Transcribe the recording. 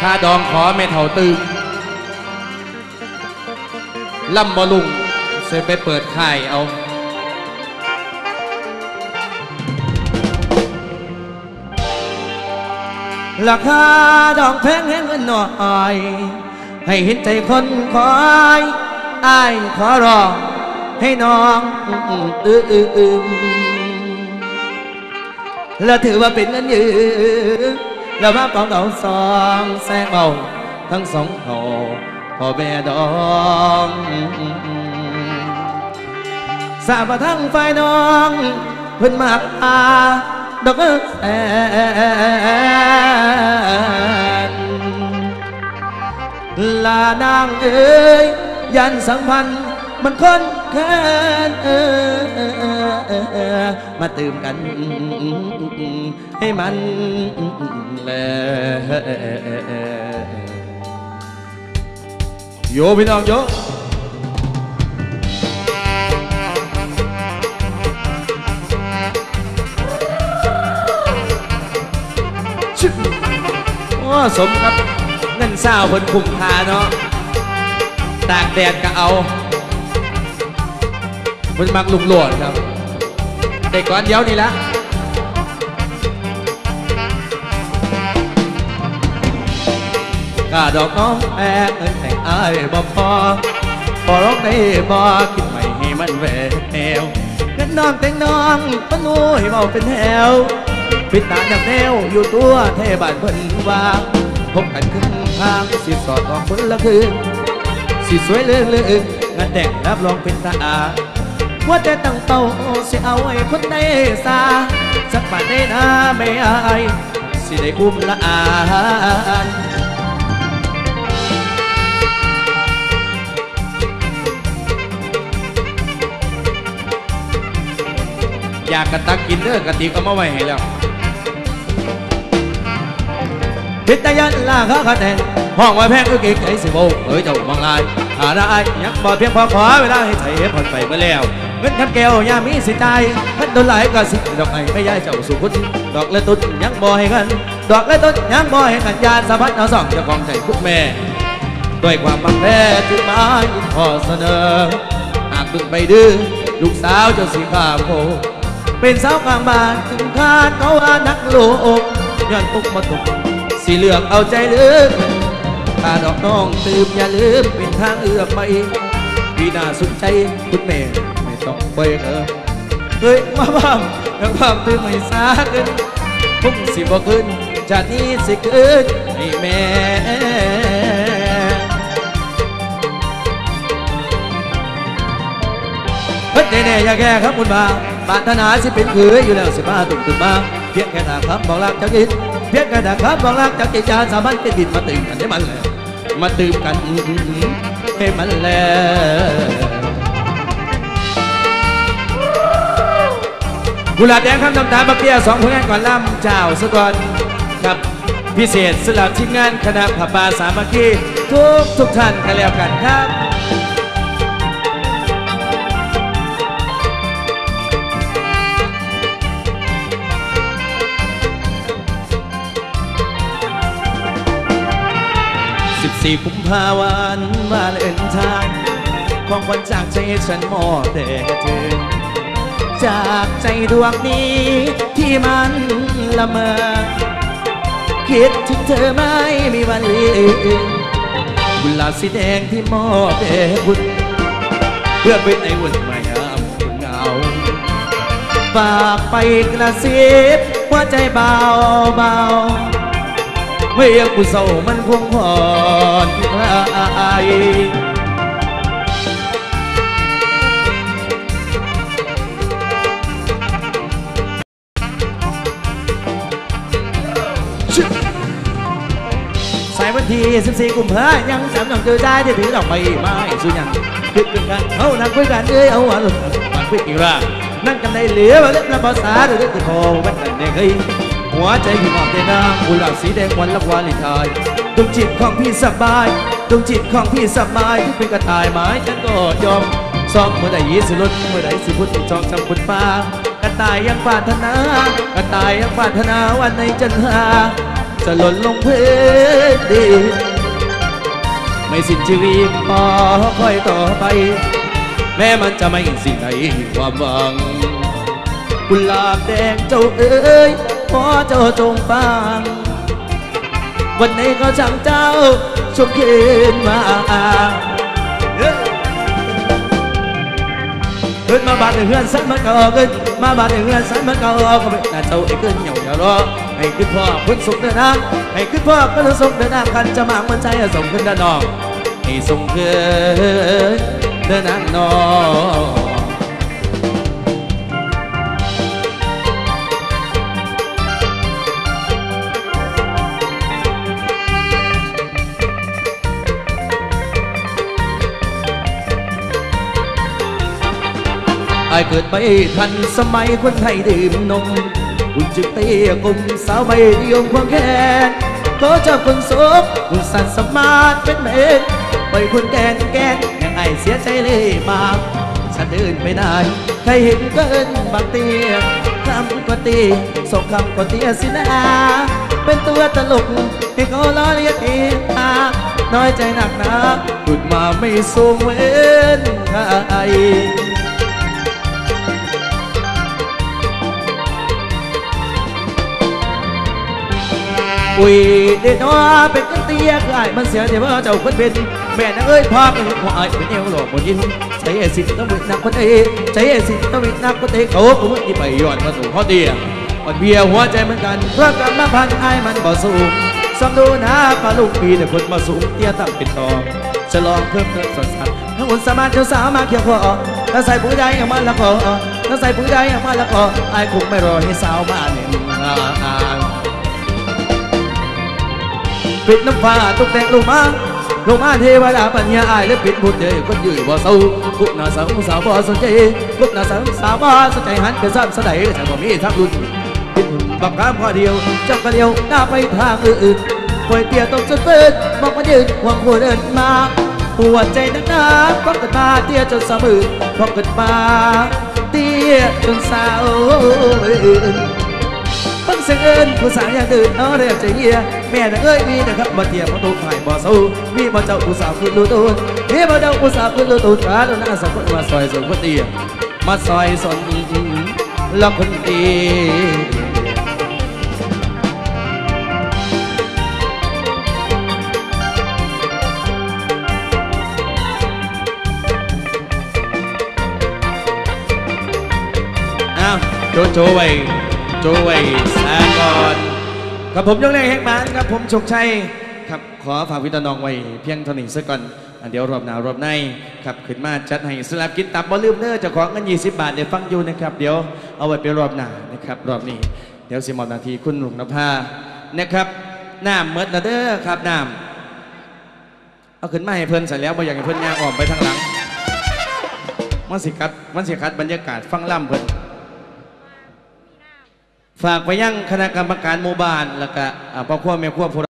ค่าดองขอแม่เท่าตืมลำบอลุงเสยไปเปิดค่ายเอาราคาดอกแพงให้เงินหน่อย ให้เห็นใจคนคอยอ้ายขอร้องให้น้องอืออืออือแล้วถือว่าเป็นเงินยืม แล้วมาปองเราสองแสงเบาทั้งสองเขาพ่อแมันคนเกินมาตื่มกัน ให้มันเลยโยพี่น้องโยว่าสมครับเงินเศร้าบนคุมคาเนาะตากแดดก็เอา มันมักลุงโหลดครับ เด็กก่อนเดียวนี่ละกาดอกน้องแอกเงินแต่งอายบ่พอพอร้องได้บ่คิดไม่ให้มันแหววเงินน้องแต่งน้องปนุ้ยเบาเป็นแถวปิดตาจากแนวอยู่ตัวเทบานเพิ่นว่าพบกันครึ่งทางสิสอดออกคนละคืนสิสวยเลื่องเลื่องงานแต่งรับรองเป็นตาอา ว่าแต่ตั้งเป้าสิเอาไว้คนได้สาสักบาทได้นะไม่อายสิได้อุ้มละอานอยากกระตักกินเด้อกระติกเอามาไว้ให้แล้วพิทยันลาข้าคะแนนห้องไว้แพงก็เก่งไอ้สิโบเอ้ยเจ้าบางลายหาได้ยังบ่เพียงพอขอเวลาให้ไทยผ่อนไปเมื่อแล้ว เงินคำแก้วยามีสิตายพันโดนหลายก็สิดอกไม้ไม่ย้ายเจ้าสู่คุณดอกและต้นยังบ่ให้กัน ดอกและต้นยังบ่ให้กันยานสะพัดเอาสองเจ้าของใจคุณแม่ ด้วยความบังแพ้จึงมาอินขอเสนอ หากตึงไปดื้อลูกสาวเจ้าสีข้าโพเป็นสาวกลางบ้านถึงคาดเขาว่านักโลกย้อนตุกมาตกสีเหลือกเอาใจลึกถ้าดอกน้องตื่มอย่าลืมเป็นทางเอื้อมมาอีกพี่น่าสนใจคุณแม่ ไม่องเบกเออเฮ้ยมาบ้ามแล้ามตื่มไม่สาขึ้นพุ่งสิบ่ขึ้นจากนี้สิขึ้นให้แม่เฮ้ยแน่ๆอย่าแก่ครับคุณบาปรารถนาสิเป็นคืออยู่แล้วสิมาตุ่มตุ่มมาเพียงแค่ถามคำบอกรักจากกินเพียงแค่ถามคำบอกรักจากกินจานสามัญเป็นบินมาตื่นกันให้มันเลยมาตื่นกันให้มันแล้ว กุหลาบแดงคำน้ำตาบักเบี้ยสองผลงานก่อนล่ำเจ้าสะกอนครับพิเศษสำหรับทีมงานคณะผับปาสามัคคีทุกทุกท่านกันแล้วกันครับ14กุมภาวันวาเล่นไทน์ของขวัญจากใจฉันมอบแต่เธอ จากใจดวงนี้ที่มันละเมอ คิดถึงเธอไม่มีวันลืมกุหลาบสีแดงที่มอบแด่คุณเพื่อเป็นในวันใหม่คุณเงาฝากไปกระซิบหัวใจเบาเบาๆเมื่อกูเศร้ามันพวงพรคลายสายวันที่14กุมภายังจำต้องเจอได้ที่ถือดอกไม้ไม้สุยังคิดกันเอานั่งคุยกันเอ้ยเอาหัวหลุดมาคุยอีกว่านั่งกันในเหลือมาเล่นละภาษาเด็กที่โทรวันนั้นเนี่ยเคยหัวใจพี่มอบเดนางกุหลาบสีแดงวันละวาเลนไทน์ดวงจิตของพี่สบายดวงจิตของพี่สบายที่เป็นกระต่ายไม้ฉันก็ยอมซอมเมื่อใดยีสิลุนเมื่อใดสิพุทธจองจำคุณฟ้ากระต่ายยังปรารถนากระต่ายยังปรารถนาวันในจันทรา จะหล่นลงพื้นดีไม่สิ้นชีวิตพอคอยต่อไป แม้มันจะไม่สิ้นในความหวังกุหลาบแดงเจ้าเอ๋ยขอเจ้าจงฟัง วันไหนก็ช่างเจ้าชมคืนมาเฮ้ยขึ้นมาบาดเฮือนสันมันก็ขึ้นมาบาดเฮือนสันมันก็ก็ไปแต่เจ้าไอ้ขึ้นเหนียวอย่ารอ ให้ขึ้นพ่อขึ้นสุขเดินทางให้ขึ้นพ่อก็จะสุขเดินทางคันจะมางมันใจส่งขึ้นด้านนอกให้ส่งขึ้นเดินทางนอกไอ้เกิดไปทันสมัยคนไทยดื่มนม คุณจึงเตี้ยกลมสาวใบนิยมควงแขนก็จะคนสกคุณสันสมาร์ทเป็นเมนไปคนแกนแกนยังไอเสียใจเลยมากฉันเดินไปไหนใครเห็นก็เอินบางเตี้ยคำก็ตีสองคำก็เตี้ยสินะเป็นตัวตลกให้เขาล้อเลียนเองน้อยใจหนักหนาพูดมาไม่ทรงเว้นใคร อุ้ยเด็ดน้อเป็นกันเตี้ยกายมันเสียเดี๋ยวว่าเจ้าคนเป็นแม่นางเอ้ยพาไปเห็นหัวไอ้เป็นเอวหล่อหมดยินใช้เอสิต้องเป็นนักคนเอใช้เอสิต้องเป็นนักคนเอเขาผมที่ไปย้อนมาสู่ข้อเดียมันเบียหัวใจเหมือนกันเพราะกรรมพันธ์ไอ้มันบ่สูงสำดูนะปลาลูกปีแต่คนมาสูงเตี้ยตั้งเป็นตอฉลองเพิ่มเติมสดใสทั้งคนสามารถเจ้าสาวมาเกี่ยวคอถ้าใส่ปุ๋ยใดอย่างมันละคอถ้าใส่ปุ๋ยใดอย่างมันละคอไอ้คงไม่รอให้สาวมาเนี่ยอ่า ปิดน้ำฟ้าตกแต่งลงมาลงมาเทวดาปัญญาอายและปิดบุญเดยคนยืนบ่เศร้าพวกนาสาวสาวบ่สนใจพวกนาสาวสาวบ่สนใจหันไปซ้ำสะใดแต่บ่มีทักรุ่นปิดบักคำข้อเดียวเจ้าก็เดียวหน้าไปทางอื่นคอยเตี้ยตกจนเปิดบอกมายืนหวังหัวเดินมาหัวใจนักหนาก็เกิดมาเตี้ยจนสะมือพอเกิดมาเตี้ยจนสาว เสียงเอิญผู้สาวอย่างตื่นเอาเรียบใจเยียแม่น่ะเอ้ยมีนะครับมาเทียบมาตุ้มหายบ่สู้มีบ่เจ้าผู้สาวขึ้นรูตูนมีบ่เจ้าผู้สาวขึ้นรูตูนขาดนหน้าสองคนมาซอยส่งคนเดียมาซอยสนแล้วคนดีโจโจไว้โจไว้ ครับผมยกแรกแห่งบ้านครับผมชคชัยครับขอฝากวิตน้องไว้เพียงเท่านี้ซะก่อนอันเดี๋ยวรอบหนาวรอบในครับขึ้นมาจัดให้สลับกินตับบ่ลืมเด้อเจ้าของเงิน20บาทเดี๋ยวฟังอยู่นะครับเดี๋ยวเอาไว้ไปรอบหน้านะครับรอบนี้เดี๋ยวสิมอบนาทีคุณหลวงนภานะครับน้ำเมดนะเด้อครับน้ำเอาขึ้นมาให้เพิ่นเสร็จแล้วบ่อยากให้เพิ่นย่างออกไปทางหลังมันสิคัดมันสิคัดบรรยากาศฟังล่ำเพิ่น ฝากไปยังคณะกรรมการหมู่บ้านแล้วก็อ่าพ่อครัวแม่ครัวผู้